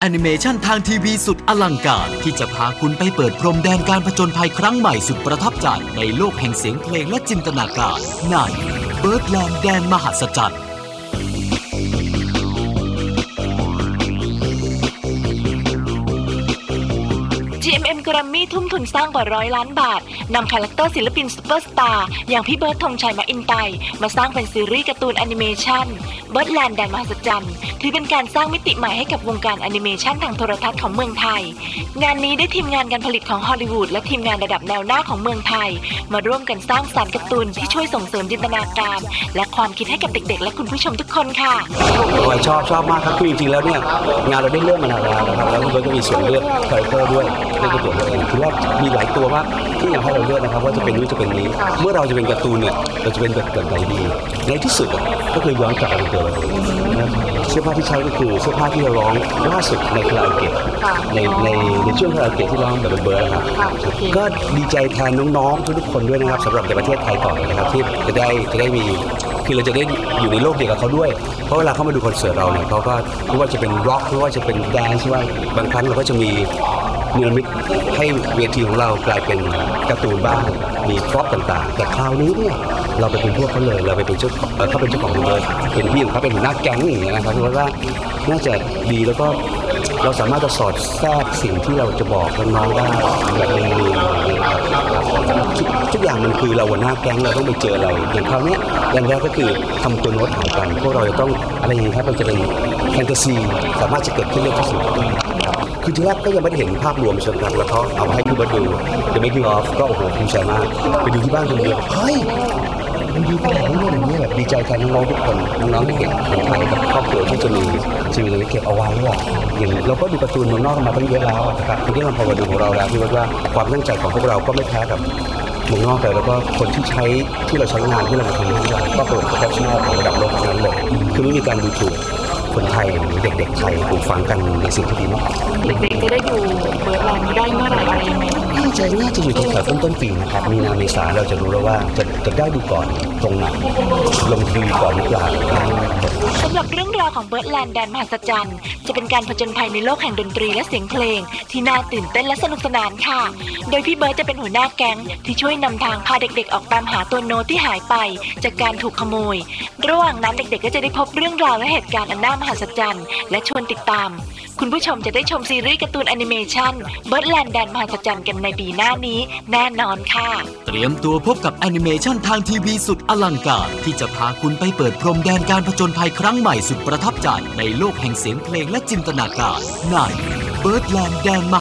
แอนิเมชันทางทีวีสุดอลังการ ที่จะพาคุณไปเปิดพรมแดนการผจญภัยครั้งใหม่สุดประทับใจในโลกแห่งเสียงเพลงและจินตนาการในเบิร์ดแลนด์แดนมหัศจรรย์ GMM กรัมมี่ทุ่มทุนสร้างกว่าร้อยล้านบาทนำคาแรคเตอร์ศิลปินซูเปอร์สตาร์อย่างพี่เบิร์ดธงชัยมาอินไต มาสร้างเป็นซีรีส์การ์ตูนแอนิเมชันเบิร์ดแลนด์แดนมหัศจรรย์ถือเป็นการสร้างมิติใหม่ให้กับวงการแอนิเมชันทางโทรทัศน์ของเมืองไทย งานนี้ได้ทีมงานการผลิตของฮอลลีวูดและทีมงานระดับแนวหน้าของเมืองไทย มาร่วมกันสร้างสรรค์การ์ตูนที่ช่วยส่งเสริมจินตนาการ และความคิดให้กับเด็ก ๆ และคุณผู้ชมทุกคนค่ะชอบชอบมากครับคือจริงๆแล้วเนี่ยงานเราได้เรื่องมานานแล้วนะครับแล้วคุณเบิร์ตก็มีส่วนเลือกคาแรคเตอร์ด้วยเลือกตัวเราเองทีแรกมีหลายตัวมากที่อยากให้เราเลือกนะครับว่าจะเป็นนู้นจะเป็นนี้ เมื่อเราจะเป็นการ์ตูนเนี่ยเราจะเป็นแบบแบบไหนดีในที่สุดอะก็คือย้อนกลับมาเป็นตัวเราเองนะครับเสื้อผ้าที่ใช้ก็คือเสื้อผ้าที่เราร้องล่าสุดในคาราโอเกะในในในช่วงคาราโอเกะที่ร้องแบบเบิร์ดนะครับก็ดีใจแทนน้องๆทุกๆคนด้วยนะครับสำหรับในประเทศไทยก่อนนะครับที่จะได้จะได้มีคือเราจะได้อยู่ในโลกเดียวกับเขาด้วย เพราะเวลาเขามาดูคอนเสิร์ตเราเนี่ยเขาก็ไม่ว่าจะเป็นร็อกไม่ว่าจะเป็นแดนซ์ว่าบางครั้งเราก็จะมีเนรมิตให้เวทีของเรากลายเป็นการ์ตูนบ้างมีพรอพต่างๆ แต่คราวนี้เนี่ยเราไปเป็นพวกเขาเลยเราไปเป็นเจ้าเขาเป็นเจ้าของเลยเป็นพี่ของเขาเป็นหัวหน้าแก๊งอย่างเงี้ยนะครับคิดว่าน่าจะดีแล้วก็เราสามารถจะสอดแทรกสิ่งที่เราจะบอกน้องๆได้แบบเรียนรู้ ทุกทุกอย่างมันคือเราหัวหน้าแก๊งเราต้องไปเจออะไรอย่างคราวนี้อย่างแรกก็คือทำตัวโน้ตหายกันพวกเราจะต้องอะไรอย่างนี้ครับมันจะเป็นแฟนตาซีสามารถจะเกิดขึ้นได้ที่สุดครับคือทีแรกก็ยังไม่ได้เห็นภาพรวมเชิงกันแล้วเขาเอาให้พี่เบิร์ดดู The Making of ก็โอ้โหภูมิใจมาก ไปดูที่บ้านคนเดียวเฮ้ย มันดีขนาดนี้เลยอย่างนี้แบบดีใจแทนน้องๆทุกคนน้องๆที่เห็นคนไทยกับครอบครัวที่จะมีชีวิตนี้เก็บเอาไว้อะอย่างเราก็ดูการ์ตูนเมืองนอกมาตั้งเยอะแล้วนะครับทีนี้เราพอมาดูของเราแล้วพี่ว่าความตั้งใจของพวกเราก็ไม่แพ้กับเมืองนอกเลยแล้วก็คนที่ใช้ที่เราใช้งานที่เรามาทำนี่ก็เป็นโปรเฟชชั่นอลของระดับโลกนั้นเลยคือไม่มีการดูถูกคนไทยหรือเด็กๆไทยปลูกฝังกันในสิ่งที่ดีมากเด็กๆจะได้อยู่เบิดแลนด์นี้ได้เมื่อไหร่ อะไรยังไงน่าจน่าจะอยู่แถวต้นต้นๆปีนะครับ มีนาเมษาเราจะรู้แล้วว่าจะจะได้ดูก่อนตรงไหนลงทีวีก่อนหรือเปล่าสำหรับเรื่องราวของเบิร์ดแลนด์แดนมหัศจรรย์ จะเป็นการผจญภัยในโลกแห่งดนตรีและเสียงเพลง ที่น่าตื่นเต้นและสนุกสนานค่ะ โดยพี่เบิร์ดจะเป็นหัวหน้าแก๊งที่ช่วยนำทางพาเด็กๆ ออกตามหาตัวโน้ตที่หายไป จากการถูกขโมย ระหว่างนั้นเด็กๆ ก็จะได้พบเรื่องราวและเหตุการณ์อันน่ามหัศจรรย์และชวนติดตาม คุณผู้ชมจะได้ชมซีรีส์การ์ตูนแอนิเมชันเบิร์ดแลนด์แดนมหัศจรรย์กันในปีหน้านี้แน่นอนค่ะ เตรียมตัวพบกับแอนิเมชันทางทีวีสุดอลังการ ที่จะพาคุณไปเปิดพรมแดนการผจญภัยครั้งใหม่สุดประทับใจ ในโลกแห่งเสียงเพลงและจินตนาการในเบิร์ดแลนด์แดนมา